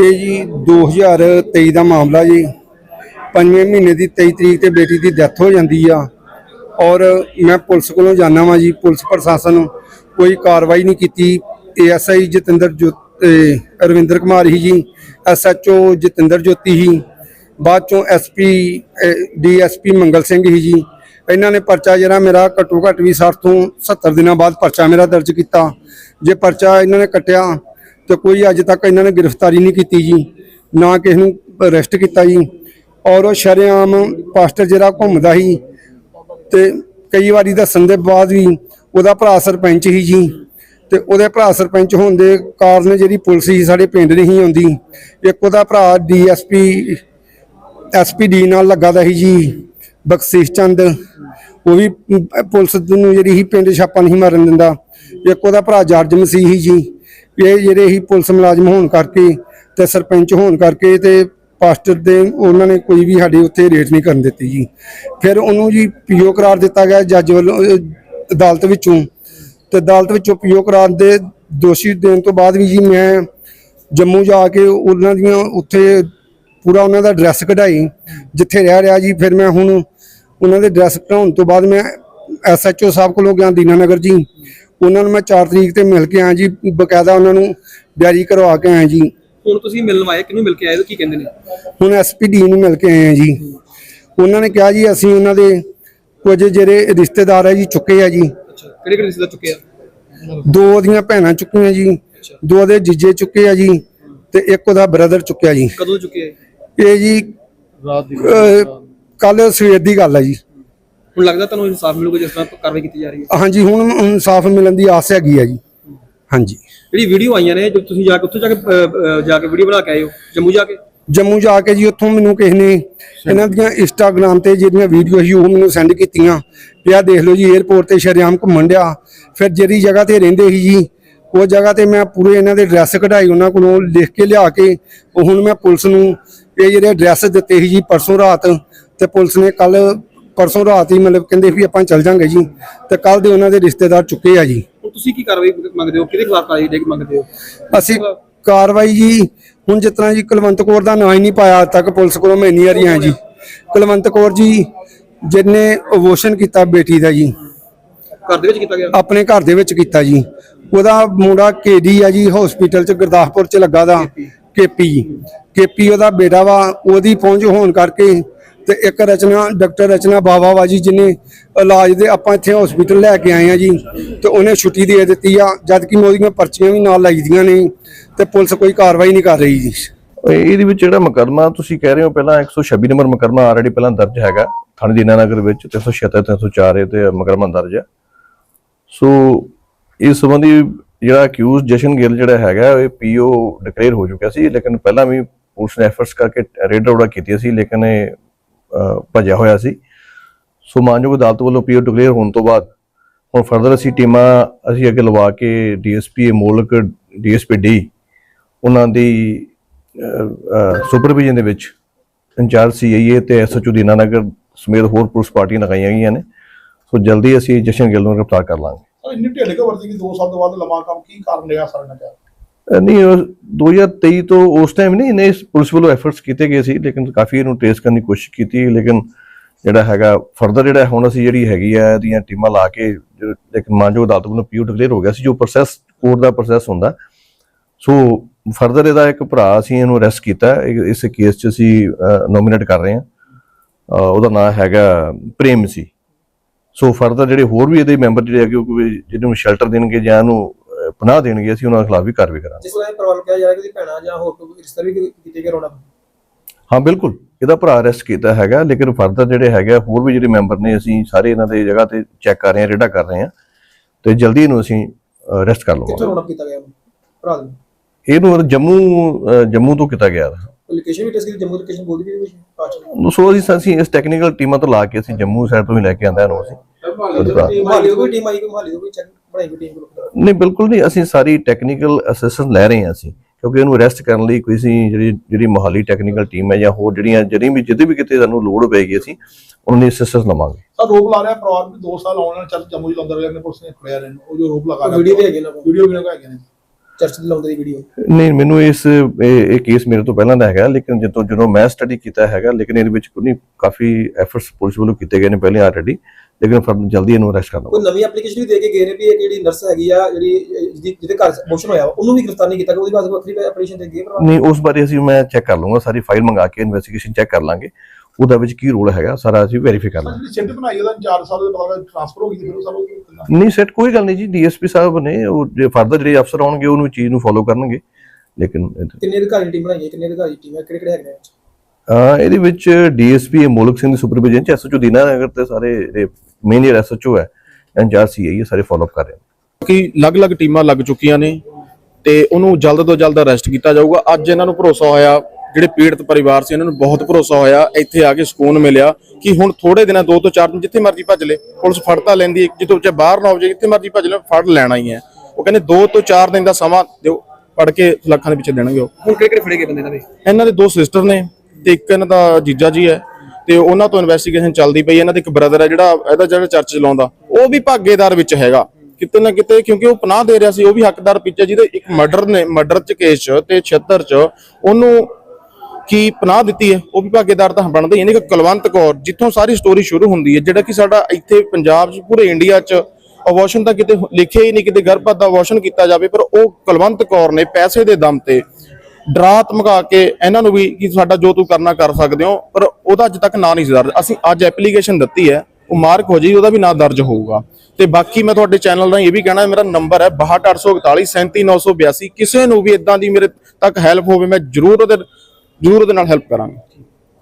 ਇਹ ਜੀ 2023 ਦਾ ਮਾਮਲਾ ਜੀ। ਪੰਜਵੇਂ ਮਹੀਨੇ ਦੀ 23 ਤਰੀਕ ਤੇ ਬੇਟੀ ਦੀ ਡੈਥ ਹੋ ਜਾਂਦੀ ਆ। ਔਰ ਮੈਂ ਪੁਲਿਸ ਕੋਲੋਂ ਜਾਣਾ ਵਾਂ ਜੀ, ਪੁਲਿਸ ਪ੍ਰਸ਼ਾਸਨ ਕੋਈ ਕਾਰਵਾਈ ਨਹੀਂ ਕੀਤੀ। ਏਐਸਆਈ ਜਤਿੰਦਰ ਜੋ ਰਵਿੰਦਰ ਕੁਮਾਰ ਹੀ ਜੀ। ਐਸਐਚਓ ਜਤਿੰਦਰ ਜੋਤੀ ਹੀ। ਬਾਅਦ ਚੋਂ ਐਸਪੀ ਡੀਐਸਪੀ ਮੰਗਲ ਸਿੰਘ ਹੀ ਜੀ। ਇਹਨਾਂ ਨੇ ਪਰਚਾ ਜਿਹੜਾ ਮੇਰਾ ਘੱਟੋ ਘੱਟ ਵੀ 60 ਤੋਂ 70 ਦਿਨਾਂ ਬਾਅਦ ਪਰਚਾ ਮੇਰਾ ਦਰਜ ਕੀਤਾ। ਜੇ ਪਰਚਾ ਇਹਨਾਂ ਨੇ ਕੱਟਿਆ ਤੇ ਕੋਈ ਅੱਜ ਤੱਕ ਇਹਨਾਂ ਨੇ ਗ੍ਰਿਫਤਾਰੀ ਨਹੀਂ ਕੀਤੀ ਜੀ, ਨਾ ਕਿਸੇ ਨੂੰ ਅਰੈਸਟ ਕੀਤਾ ਜੀ। ਔਰ ਉਹ ਸ਼ਰੇਆਮ ਪਾਸਟਰ ਜਿਹੜਾ ਘੁੰਮਦਾ ਸੀ ਤੇ ਕਈ ਵਾਰੀ ਦੱਸਣ ਦੇ ਬਾਅਦ ਵੀ ਉਹਦਾ ਭਰਾ ਸਰਪੰਚ ਹੀ ਜੀ। ਤੇ ਉਹਦੇ ਭਰਾ ਸਰਪੰਚ ਹੋਣ ਦੇ ਕਾਰਨ ਜਿਹੜੀ ਪੁਲਿਸ ਸੀ, ਸਾਡੇ ਪਿੰਡ ਨਹੀਂ ਆਉਂਦੀ। ਇੱਕ ਉਹਦਾ ਭਰਾ ਡੀਐਸਪੀ ਐਸਪੀਡੀ ਨਾਲ ਲੱਗਾ ਦਾ ਸੀ ਜੀ, ਬਖਸ਼ੀਸ਼ ਚੰਦ। ਉਹ ਵੀ ਪੁਲਿਸ ਨੂੰ ਜਿਹੜੀ ਹੀ ਪਿੰਡ ਛਾਪਾ ਨਹੀਂ ਮਾਰਨ ਦਿੰਦਾ। ਇੱਕ ਉਹਦਾ ਭਰਾ ਜਰਜ ਮਸੀਹ ਸੀ ਜੀ। ਇਹ ਜਿਹੜੇ ਹੀ ਪੁਲਿਸ ਮੁਲਾਜ਼ਮ ਹੋਣ ਕਰਕੇ ਤੇ ਸਰਪੰਚ ਹੋਣ ਕਰਕੇ ਤੇ ਪਾਸਟਰ ਦੇ ਉਹਨਾਂ ਨੇ ਕੋਈ ਵੀ ਸਾਡੇ ਉੱਤੇ ਰੇਟ ਨਹੀਂ ਕਰਨ ਦਿੱਤੀ ਜੀ। ਫਿਰ ਉਹਨੂੰ ਜੀ ਪੀਓ ਕਰਾਰ ਦਿੱਤਾ ਗਿਆ ਜੱਜ ਵੱਲੋਂ ਅਦਾਲਤ ਵਿੱਚੋਂ। ਤੇ ਅਦਾਲਤ ਵਿੱਚੋਂ ਪੀਓ ਕਰਾਰ ਦੇ ਦੋਸ਼ੀ ਦੇਣ ਤੋਂ ਬਾਅਦ ਵੀ ਜੀ ਮੈਂ ਜੰਮੂ ਜਾ ਕੇ ਉਹਨਾਂ ਦੀਆਂ ਉੱਥੇ ਪੂਰਾ ਉਹਨਾਂ ਦਾ ਐਡਰੈਸ ਕਢਾਈ, ਜਿੱਥੇ ਰਹਿ ਰਿਹਾ ਜੀ। ਫਿਰ ਮੈਂ ਹੁਣ ਉਹਨਾਂ ਦੇ ਐਡਰੈਸ ਕਢਾਉਣ ਤੋਂ ਬਾਅਦ ਮੈਂ ਐਸਐਚਓ ਸਾਹਿਬ ਕੋਲੋਂ ਗਿਆ, ਦੀਨਾਨਗਰ ਜੀ। ਉਹਨਾਂ ਨੂੰ ਮੈਂ 4 ਤਰੀਕ ਤੇ ਮਿਲ ਕੇ ਆਇਆ ਜੀ ਬਕਾਇਦਾ ਉਹਨਾਂ ਨੂੰ ਡਾਇਰੀ ਕਰਵਾ ਕੇ ਆਇਆ ਜੀ। ਹੁਣ ਤੁਸੀਂ ਮਿਲਣ ਆਏ ਕਿਹਨੂੰ ਮਿਲ ਕੇ ਆਏ ਹੋ ਕੀ ਕਹਿੰਦੇ ਨੇ? ਹੁਣ ਐਸਪੀਡੀ ਨੂੰ ਮਿਲ ਕੇ ਆਏ ਆ ਜੀ। ਉਹਨਾਂ ਨੇ ਕਿਹਾ ਜੀ ਅਸੀਂ ਉਹਨਾਂ ਦੇ ਕੁਝ ਜਿਹੜੇ ਰਿਸ਼ਤੇਦਾਰ ਹੈ ਜੀ ਚੁੱਕੇ ਆ ਜੀ। ਕਿਹੜੇ ਕਿਹੜੇ ਰਿਸ਼ਤੇਦਾਰ ਚੁੱਕੇ ਆ? ਦੋ ਉਹਦੀਆਂ ਭੈਣਾਂ ਚੁੱਕੀਆਂ ਜੀ ਦੋ ਉਹਦੇ ਜੀਜੇ ਚੁੱਕੇ ਆ ਜੀ ਤੇ ਇੱਕ ਉਹਦਾ ਬ੍ਰਦਰ ਚੁੱਕਿਆ ਜੀ। ਕਦੋਂ ਚੁੱਕੇ ਆ? ਇਹ ਜੀ ਕੱਲ ਸਵੇਰ ਦੀ ਗੱਲ ਹੈ ਜੀ। ਹੁਣ ਲੱਗਦਾ ਤੁਹਾਨੂੰ ਇਨਸਾਫ ਮਿਲੂਗਾ ਜਿਸ ਤਰ੍ਹਾਂ ਕਾਰਵਾਈ ਕੀਤੀ ਜਾ ਰਹੀ ਹੈ? ਹਾਂਜੀ ਹੁਣ ਇਨਸਾਫ ਮਿਲਣ ਦੀ ਆਸ ਹੈਗੀ ਆ ਜੀ। ਹਾਂਜੀ। ਜਿਹੜੀ ਵੀਡੀਓ ਆਈਆਂ ਨੇ ਜੋ ਤੁਸੀਂ ਜਾ ਕੇ ਉੱਥੇ ਜਾ ਕੇ ਅਹ, ਅਹ, ਜਾ ਕੇ ਵੀਡੀਓ ਬਣਾ ਕੇ ਆਏ ਹੋ ਜੰਮੂ ਜਾ ਕੇ? ਜੰਮੂ ਜਾ ਕੇ ਜੀ ਉੱਥੋਂ ਮੈਨੂੰ ਕਿਸੇ ਨੇ ਇਹਨਾਂ ਦੀਆਂ ਇੰਸਟਾਗ੍ਰam ਤੇ ਜਿਹੜੀਆਂ ਵੀਡੀਓ ਸੀ ਉਹ ਮੈਨੂੰ ਸੈਂਡ ਕੀਤੀਆਂ। ਵੀ ਆਹ ਦੇਖ ਲਓ ਜੀ 에어ਪੋਰਟ ਤੇ ਸ਼ਰੇਆਮ ਘੁੰਮਣ ਡਿਆ। ਫਿਰ ਜਿਹੜੀ ਜਗ੍ਹਾ ਤੇ ਰਹਿੰਦੇ ਸੀ ਜੀ ਉਹ ਜਗ੍ਹਾ ਤੇ ਮੈਂ ਪੂਰੇ ਇਹਨਾਂ ਦੇ ਐਡਰੈਸ ਕਢਾਈ ਉਹਨਾਂ ਕੋਲੋਂ ਲਿਖ ਕੇ ਲਿਆ ਕੇ ਉਹ ਹੁਣ ਮੈਂ ਪੁਲਿਸ ਨੂੰ ਇਹ ਜਿਹੜੇ ਐਡਰੈਸ ਦਿੱਤੇ ਸੀ ਜੀ ਪਰਸੋਂ ਰਾਤ ਤੇ ਪੁਲਿਸ ਨੇ ਕੱਲ ਪਰਸੋਂ ਰਾਤ ਹੀ ਮਤਲਬ ਕਹਿੰਦੇ ਵੀ ਆਪਾਂ ਚੱਲ ਜਾਂਗੇ ਜੀ ਤੇ ਕੱਲ ਦੇ ਉਹਨਾਂ ਦੇ ਰਿਸ਼ਤੇਦਾਰ ਚੁੱਕੇ ਆ ਜੀ। ਹੁਣ ਤੁਸੀਂ ਕੀ ਕਾਰਵਾਈ ਮੰਗਦੇ ਹੋ? ਕਿਹਦੇ ਖਿਲਾਫ ਕਾਰਵਾਈ ਦੇ ਮੰਗਦੇ ਹੋ? ਅਸੀਂ ਕਾਰਵਾਈ ਜੀ ਹੁਣ ਜਿਸ ਤਰ੍ਹਾਂ ਜੀ ਕੁਲਵੰਤ ਕੌਰ ਦਾ ਨਾਂ ਹੀ ਨਹੀਂ ਪਾਇਆ ਅੱਜ ਤੱਕ ਪੁਲਿਸ ਕੋਲੋਂ ਮੈਂ ਇੰਨੀ ਵਾਰੀ ਜੀ। ਕੁਲਵੰਤ ਕੌਰ ਜੀ ਜਿਹਨੇ ਅਬੋਰਸ਼ਨ ਕੀਤਾ ਬੇਟੀ ਦਾ ਜੀ ਘਰ ਦੇ ਵਿੱਚ ਕੀਤਾ ਗਿਆ? ਆਪਣੇ ਘਰ ਦੇ ਵਿੱਚ ਕੀਤਾ ਜੀ। ਉਹਦਾ ਮੁੰਡਾ ਕੇਡੀ ਆ ਜੀ ਹਸਪੀਟਲ ਚ ਗੁਰਦਾਸਪੁਰ ਚ ਲੱਗਾ ਦਾ ਕੇਪੀ ਕੇਪੀ ਉਹਦਾ ਬੇਟਾ ਵਾ ਉਹਦੀ ਪਹੁੰਚ ਹੋਣ ਕਰਕੇ ਤੇ ਇੱਕ ਰਚਨਾ, ਡਾਕਟਰ ਰਚਨਾ ਬਾਵਾ ਵਾ ਜੀ ਇਲਾਜ ਦੇ ਆਪਾਂ ਇੱਥੇ ਹਸਪੀਟਲ ਲੈ ਕੇ ਆਏ ਆ ਜੀ, ਤੇ ਉਹਨੇ ਛੁੱਟੀ ਦੇ ਦਿੱਤੀ ਆ, ਜਦ ਕਿ ਉਹਦੀਆਂ ਪਰਚੀਆਂ ਵੀ ਨਾਲ ਲਾਈਆਂ ਨੇ, ਤੇ ਪੁਲਿਸ ਕੋਈ ਕਾਰਵਾਈ ਨਹੀਂ ਕਰ ਰਹੀ ਜੀ। ਇਹਦੇ ਵਿੱਚ ਜਿਹੜਾ ਮੁਕੱਦਮਾ ਤੁਸੀਂ ਕਹਿ ਰਹੇ ਹੋ, ਪਹਿਲਾਂ 126 ਨੰਬਰ ਮੁਕੱਦਮਾ ਆਲਰੇਡੀ ਪਹਿਲਾਂ ਦਰਜ ਹੈਗਾ, ਥਾਣੇ ਦੀਨਾਨਗਰ ਵਿੱਚ 376 304 ਤੇ ਮੁਕੱਦਮਾ ਦਰਜ ਹੈ ਸੋ ਇਸ ਸੰਬੰਧੀ ਜਿਹੜਾ ਅਕਿਊਜ਼ ਜਸ਼ਨ ਗਿੱਲ ਜਿਹੜਾ ਹੈਗਾ, ਇਹ ਪੀਓ ਡਿਕਲੇਅਰ ਹੋ ਚੁੱਕਿਆ ਸੀ, ਲੇਕਿਨ ਪਹਿਲਾਂ ਵੀ ਪੁਲਿਸ ਨੇ ਐਫਰਟਸ ਕਰਕੇ ਰੇਡ ਰੋੜਾ ਕੀਤੀ ਸੀ, ਲੇਕਿਨ ਇਹ ਭੱਜਿਆ ਹੋਇਆ ਸੀ। ਸੋ ਮਾਨਯੋਗ ਅਦਾਲਤ ਵੱਲੋਂ ਪੀਓ ਡਿਕਲੇਅਰ ਹੋਣ ਤੋਂ ਬਾਅਦ ਹੁਣ ਫਰਦਰ ਅਸੀਂ ਟੀਮਾਂ ਅਸੀਂ ਅੱਗੇ ਲਵਾ ਕੇ ਡੀਐਸਪੀ ਮੋਲਕ, ਡੀਐਸਪੀ ਡੀ, ਉਹਨਾਂ ਦੀ ਸੁਪਰਵਿਜ਼ਨ ਦੇ ਵਿੱਚ ਇੰਚਾਰਜ ਸੀਆਈਏ ਤੇ ਐਸਐਚਓ ਦੀਨਾਨਗਰ ਸਮੇਤ ਹੋਰ ਪੁਲਿਸ ਪਾਰਟੀਆਂ ਲਗਾਈਆਂ ਗਈਆਂ ਨੇ। ਸੋ ਜਲਦੀ ਅਸੀਂ ਜਸ਼ਨ ਗਿੱਲ ਨੂੰ ਗ੍ਰਿਫਤਾਰ ਕਰ ਲਾਂਗੇ। ਸਰ, ਇੰਨੀ ਢਿੱਲ ਕੇ ਵਰਤੀ 2 ਸਾਲ ਤੋਂ ਬਾਅਦ ਲੰਮਾ ਕੰਮ ਕੀ ਕਾਰਨ ਰਿਹਾ ਸਰ ਨੇ ਕਿਹਾ ਨਹੀਂ, ਉਹ 2023 ਤੋਂ ਉਸ ਟਾਈਮ ਨਹੀਂ ਇਹਨੇ ਪੁਲਿਸ ਵੱਲੋਂ ਐਫਰਟਸ ਕੀਤੇ ਗਏ ਸੀ, ਲੇਕਿਨ ਕਾਫੀ ਇਹਨੂੰ ਟ੍ਰੇਸ ਕਰਨ ਦੀ ਕੋਸ਼ਿਸ਼ ਕੀਤੀ, ਲੇਕਿਨ ਜਿਹੜਾ ਹੈਗਾ ਫਰਦਰ ਜਿਹੜਾ ਹੁਣ ਅਸੀਂ ਜਿਹੜੀ ਹੈਗੀ ਆ, ਇਹਦੀਆਂ ਟੀਮਾਂ ਲਾ ਕੇ, ਜੋ- ਲੇਕਿਨ ਮਾਨਜੋ ਅਦਾਲਤ ਵੱਲੋਂ ਪੀਓ ਡਿਕਲੇਅਰ ਹੋ ਗਿਆ ਸੀ, ਜੋ ਪ੍ਰੋਸੈਸ ਕੋਰਟ ਦਾ ਪ੍ਰੋਸੈਸ ਹੁੰਦਾ। ਸੋ ਫਰਦਰ ਇਹਦਾ ਇੱਕ ਭਰਾ ਅਸੀਂ ਇਹਨੂੰ ਅਰੈਸਟ ਕੀਤਾ ਇਸ ਕੇਸ 'ਚ ਅਸੀਂ ਨੋਮੀਨੇਟ ਕਰ ਰਹੇ ਹਾਂ। ਉਹਦਾ ਨਾਮ ਹੈਗਾ ਪ੍ਰੇਮ ਸੀ। ਸੋ ਫਰਦਰ ਜਿਹੜੇ ਹੋਰ ਵੀ ਇਹਦੇ ਮੈਂਬਰ ਜਿਹੜੇ ਹੈਗੇ, ਉਹ ਜਿਹਨੂੰ ਸ਼ੈਲਟਰ ਦੇਣਗੇ ਜਾਂ ਇਹਨੂੰ ਪਨਾਹ ਦੇਣਗੇ ਅਸੀਂ ਉਹਨਾਂ ਖਿਲਾਫ ਵੀ ਕਾਰਵਾਈ ਕਰਾਂਗੇ। ਜਿਸ ਤਰ੍ਹਾਂ ਇਹ ਪਰਿਵਾਰ ਕਿਹਾ ਜਾ ਰਿਹਾ ਕਿ ਉਹਦੀ ਭੈਣਾਂ ਜਾਂ ਹੋਰ ਕੋਈ ਰਿਸ਼ਤਾ ਵੀ ਕੀਤੇ ਗਏ ਰੋਣਾ। ਹਾਂ ਬਿਲਕੁਲ। ਇਹਦਾ ਭਰਾ ਅਰੈਸਟ ਕੀਤਾ ਹੈਗਾ ਲੇਕਿਨ ਫਰਦਰ ਜਿਹੜੇ ਹੈਗੇ ਹੋਰ ਵੀ ਜਿਹੜੇ ਮੈਂਬਰ ਨੇ ਅਸੀਂ ਸਾਰੇ ਇਹਨਾਂ ਦੇ ਜਗ੍ਹਾ ਤੇ ਚੈੱਕ ਕਰ ਰਹੇ ਹਾਂ ਰੇਡਾ ਕਰ ਰਹੇ ਹਾਂ ਤੇ ਜਲਦੀ ਇਹਨੂੰ ਅਸੀਂ ਅਰੈਸਟ ਕਰ ਕਿੱਥੋਂ ਲਵਾਂਗੇ ਰੋਣਾ ਕੀਤਾ ਗਿਆ ਭਰਾ ਦੇ। ਇਹਨੂੰ ਜੰਮੂ ਜੰਮੂ ਤੋਂ ਕੀਤਾ ਗਿਆ। ਲੋਕੇਸ਼ਨ ਵੀ ਟੈਸਟ ਕੀਤੀ? ਜੰਮੂ ਲੋਕੇਸ਼ਨ ਬੋਲਦੀ ਵੀ ਕੁਝ ਪਾਚ ਸੋ ਅਸੀਂ ਅਸੀਂ ਇਸ ਟੈਕਨੀਕਲ ਟੀਮਾਂ ਤੋਂ ਲਾ ਕੇ ਅਸੀਂ ਜੰਮੂ ਸਾਈਡ ਤੋਂ ਹੀ ਲੈ ਕੇ ਆਂਦਾ ਇਹਨੂੰ ਅਸੀਂ। ਮਹਾਲੀ ਕੋਈ ਟੀਮ ਆਈ ਮਹਾਲੀ ਕੋਈ ਚੈੱਕ ਬਣਾਈ ਕੋਈ ਟੀਮ ਕੋਲ ਨਹੀਂ ਬਿਲਕੁਲ ਨਹੀਂ। ਅਸੀਂ ਸਾਰੀ ਟੈਕਨੀਕਲ ਅਸਿਸਟੈਂਸ ਲੈ ਰਹੇ ਹਾਂ ਅਸੀਂ ਕਿਉਂਕਿ ਇਹਨੂੰ ਅਰੈਸਟ ਕਰਨ ਲਈ ਕੋਈ ਅਸੀਂ ਜਿਹੜੀ ਜਿਹੜੀ ਮੋਹਾਲੀ ਟੈਕਨੀਕਲ ਟੀਮ ਹੈ ਜਾਂ ਹੋਰ ਜਿਹੜੀਆਂ ਜਿਹੜੀ ਵੀ ਜਿੱਦੇ ਵੀ ਕਿਤੇ ਸਾਨੂੰ ਲੋੜ ਪਏਗੀ ਅਸੀਂ ਉਹਨਾਂ ਦੀ ਅਸਿਸਟੈਂਸ ਲਵਾਂਗੇ। ਸਰ ਰੋਪ ਲਾ ਰਿਹਾ ਪਰਿਵਾਰ ਵੀ 2 ਸਾਲ ਆਉਣ ਨਾਲ ਚੱਲ ਜੰਮੂ ਜਲੰਧਰ ਗਏ ਨੇ ਪੁਲਿਸ ਨੇ ਫੜਿਆ ਨੇ ਉਹ ਜੋ ਰੋਪ ਲਗਾ ਰਿਹਾ। ਵੀਡੀਓ ਵੀ ਹੈਗੇ ਨਾ। ਵੀਡੀਓ ਵੀ ਹੈਗੇ ਨੇ। ਚਰਚ ਦੀ ਲਾਉਂਦੇ ਦੀ ਵੀਡੀਓ ਨਹੀਂ ਮੈਨੂੰ ਇਸ ਇਹ ਕੇਸ ਮੇਰੇ ਤੋਂ ਪਹਿਲਾਂ ਦਾ ਹੈਗਾ ਲੇਕਿਨ ਜਦੋਂ ਜਦੋਂ ਮੈਂ ਸਟੱਡੀ ਕੀਤਾ ਹੈਗਾ ਲੇਕਿਨ ਇਹਦੇ ਵਿੱਚ ਕੋਈ ਕਾਫੀ ਐਫਰਟਸ ਪੁਲਿਸ ਵੱਲੋਂ ਕੀਤੇ ਗਏ ਨੇ ਪਹਿਲੇ ਆਲਰੇਡੀ ਲੇਕਿਨ ਫਿਰ ਜਲਦੀ ਇਹਨੂੰ ਅਰੈਸਟ ਕਰਨਾ ਕੋਈ ਨਵੀਂ ਐਪਲੀਕੇਸ਼ਨ ਵੀ ਦੇ ਕੇ ਗਏ ਨੇ ਵੀ ਇਹ ਜਿਹੜੀ ਨਰਸ ਹੈਗੀ ਆ ਜਿਹੜੀ ਜਿਹਦੀ- ਘਰ ਮੋਸ਼ਨ ਹੋਇਆ ਉਹਨੂੰ ਵੀ ਗ੍ਰਿਫਤਾਰ ਨਹੀਂ ਕੀਤਾ ਗਿਆ ਉਹਦੀ ਬਾਅਦ ਵੱਖਰੀ ਐਪਲੀਕੇਸ਼ਨ ਦੇ ਗਏ ਨਹੀਂ ਉਸ ਬਾਰੇ ਅਸੀਂ ਮੈਂ ਚੈੱਕ ਕਰ ਲਵਾਂਗਾ ਸਾਰੀ ਫਾਈਲ ਮੰਗਾ ਕੇ ਇਨਵੈਸਟੀਗੇਸ਼ਨ ਚੈੱਕ ਕਰ ਲਾਂਗੇ। ਉਹਦਾ ਵਿੱਚ ਕੀ ਰੋਲ ਹੈਗਾ ਸਾਰਾ ਅਸੀਂ ਵੈਰੀਫਾਈ ਕਰ ਸਰ ਲਾਂਗੇ। ਜਿਹੜੀ ਸਿੱਟ ਬਣਾਈ ਉਹਦਾ 4 ਸਾਲ ਦੇ ਬਾਅਦ ਟ੍ਰਾਂਸਫਰ ਹੋ ਗਈ ਫਿਰ ਉਹ ਸਾਨੂੰ ਕੀ ਕਰਨਾ? ਨਹੀਂ ਸੈਟ ਕੋਈ ਗੱਲ ਨਹੀਂ ਜੀ ਡੀਐਸਪੀ ਸਾਹਿਬ ਨੇ ਉਹ ਜੇ ਫਰਦਰ ਜਿਹੜੇ ਅਫਸਰ ਆਉਣਗੇ ਉਹਨੂੰ ਚੀਜ਼ ਨੂੰ ਫੋਲੋ ਕਰਨਗੇ। ਲੇਕਿਨ ਕਿੰਨੇ ਅਧਿਕਾਰੀ ਟੀਮ ਬਣਾਈ ਹੈ ਕਿੰਨੇ ਅਧਿਕਾਰੀ ਟੀਮ ਹੈ ਕਿਹੜੇ ਕਿਹੜੇ ਹੈਗੇ ਨੇ ਇਹਦੇ ਵਿੱਚ ਡੀਐਸਪੀ ਮੋਲਕ ਸਿੰਘ ਦੀ ਸੁਪਰਵਿਜ਼ਨ ਚ ਐਸਐਚਓ ਦੀਨਾ ਨਗਰ ਤੇ ਸਾਰੇ ਮੇਨ ਜਿਹੜਾ ਐਸਐਚਓ ਹੈ ਐਨਜੀਆਰ ਸੀਆਈ ਇਹ ਸਾਰੇ ਫਾਲੋ ਕਰ ਰਹੇ ਨੇ। ਕਿ ਅਲੱਗ-ਅਲੱਗ ਟੀਮਾਂ ਲੱਗ ਚੁੱਕੀਆਂ ਨੇ ਤੇ ਉਹਨੂੰ ਜਲਦ ਤੋਂ ਜਲਦ ਅਰੈਸਟ ਕੀਤਾ ਜਾਊਗਾ। ਅੱਜ ਇਹਨਾਂ ਨੂੰ ਭਰੋਸਾ ਹੋਇਆ ਜਿਹੜੇ ਪੀੜਤ ਪਰਿਵਾਰ ਸੀ ਇਹਨਾਂ ਨੂੰ ਬਹੁਤ ਭਰੋਸਾ ਹੋਇਆ ਇੱਥੇ ਆ ਕੇ ਸਕੂਨ ਮਿਲਿਆ ਕਿ ਹੁਣ ਥੋੜੇ ਦਿਨਾਂ ਦੋ ਤੋਂ ਚਾਰ ਦਿਨ ਜਿੱਥੇ ਮਰਜ਼ੀ ਭੱਜ ਲੈ ਪੁਲਿਸ ਫੜ ਤਾਂ ਲੈਂਦੀ ਹੈ ਜਿੱਦੋਂ ਚਾਹੇ ਬਾਹਰ ਨਾ ਹੋ ਜਾਏ ਜਿੱਥੇ ਮਰਜ਼ੀ ਭੱਜ ਲੈ ਫੜ ਲੈਣਾ ਹੀ ਹੈ। ਉਹ ਕਹਿੰਦੇ ਦੋ ਤੋਂ ਚਾਰ ਦਿਨ ਦਾ ਸਮਾਂ ਦਿਓ ਫੜ ਕੇ ਲੱਖਾਂ ਦੇ ਪਿੱਛੇ ਦੇਣਗੇ ਉਹ। ਹੁਣ ਕਿਹੜੇ ਕਿਹੜੇ ਫੜੇ ਗਏ ਬੰਦੇ ਇਹਨਾਂ ਦੇ? ਇਹਨਾਂ ਦੇ ਦੋ ਸਿਸਟਰ ਨੇ ਤੇ ਇੱਕ ਇਹਨਾਂ ਦਾ ਜੀਜਾ ਜੀ ਹੈ ਤੇ ਉਹਨਾਂ ਤੋਂ ਇਨਵੈਸਟੀਗੇਸ਼ਨ ਚੱਲਦੀ ਪਈ। ਇਹਨਾਂ ਦਾ ਇੱਕ ਬ੍ਰਦਰ ਹੈ ਜਿਹੜਾ ਇਹਦਾ ਜਿਹੜਾ ਚਰਚ ਚਲਾਉਂਦਾ ਉਹ ਵੀ ਭਾਗੇਦਾਰ ਵਿੱਚ ਹੈਗਾ। ਕਿਤੇ ਨਾ ਕਿਤੇ ਕਿਉਂਕਿ ਉਹ ਪਨਾਹ ਦੇ ਰਿਹਾ ਸੀ ਉਹ ਵੀ ਹੱਕਦਾਰ ਪਿੱਛੇ ਜਿਹਦੇ ਇੱਕ ਮਰਡਰ ਨੇ ਮਰਡਰ ਚ ਕੇਸ ਚ ਤੇ 76 ਚ ਉਹਨੂੰ ਕੀ ਪਨਾਹ ਦਿੱਤੀ ਹੈ, ਉਹ ਵੀ ਭਾਗੇਦਾਰ ਤਾਂ ਬਣਦਾ ਹੀ ਹੈ। ਯਾਨੀ ਕਿ ਕੁਲਵੰਤ ਕੌਰ, ਜਿੱਥੋਂ ਸਾਰੀ ਸਟੋਰੀ ਸ਼ੁਰੂ ਹੁੰਦੀ ਹੈ, ਜਿਹੜਾ ਕਿ ਸਾਡਾ ਇੱਥੇ ਪੰਜਾਬ 'ਚ, ਪੂਰੇ ਇੰਡੀਆ 'ਚ ਅਬੋਰਸ਼ਨ ਤਾਂ ਕਿਤੇ ਲਿਖਿਆ ਹੀ ਨਹੀਂ, ਕਿਤੇ ਗਰਭਪਾਤ ਦਾ ਅਬੋਰਸ਼ਨ ਕੀਤਾ ਜਾਵੇ, ਪਰ ਉਹ ਕੁਲਵੰਤ ਕੌਰ ਨੇ ਪੈਸੇ ਦੇ ਦਮ ਤੇ ਡਰਾ ਧਮਕਾ ਕੇ ਇਹਨਾਂ ਨੂੰ ਵੀ ਕਿ ਸਾਡਾ ਜੋ ਤੂੰ ਕਰਨਾ ਕਰ ਸਕਦੇ ਹੋ, ਪਰ ਉਹਦਾ ਅੱਜ ਤੱਕ ਨਾਂ ਨਹੀਂ ਦਰਜ। ਅਸੀਂ ਅੱਜ ਐਪਲੀਕੇਸ਼ਨ ਦਿੱਤੀ ਹੈ, ਉਹ ਮਾਰਕ ਹੋ ਜਾਈ, ਉਹਦਾ ਵੀ ਨਾਂ ਦਰਜ ਹੋਊਗਾ। ਤੇ ਬਾਕੀ ਮੈਂ ਤੁਹਾਡੇ ਚੈਨਲ ਰਾਹੀਂ ਇਹ ਵੀ ਕਹਿਣਾ, ਮੇਰਾ ਨੰਬਰ ਹੈ 62841 37982 ਕਿਸੇ ਨੂੰ ਵੀ ਇਦਾਂ ਦੀ ਮੇਰੇ ਤੱਕ ਹੈਲਪ ਹੋਵੇ, ਮੈਂ ਜ਼ਰੂਰ ਉਹਦੇ ਜ਼ਰੂਰ ਉਹਦੇ ਨਾਲ ਹੈਲਪ ਕਰਾਂਗੇ।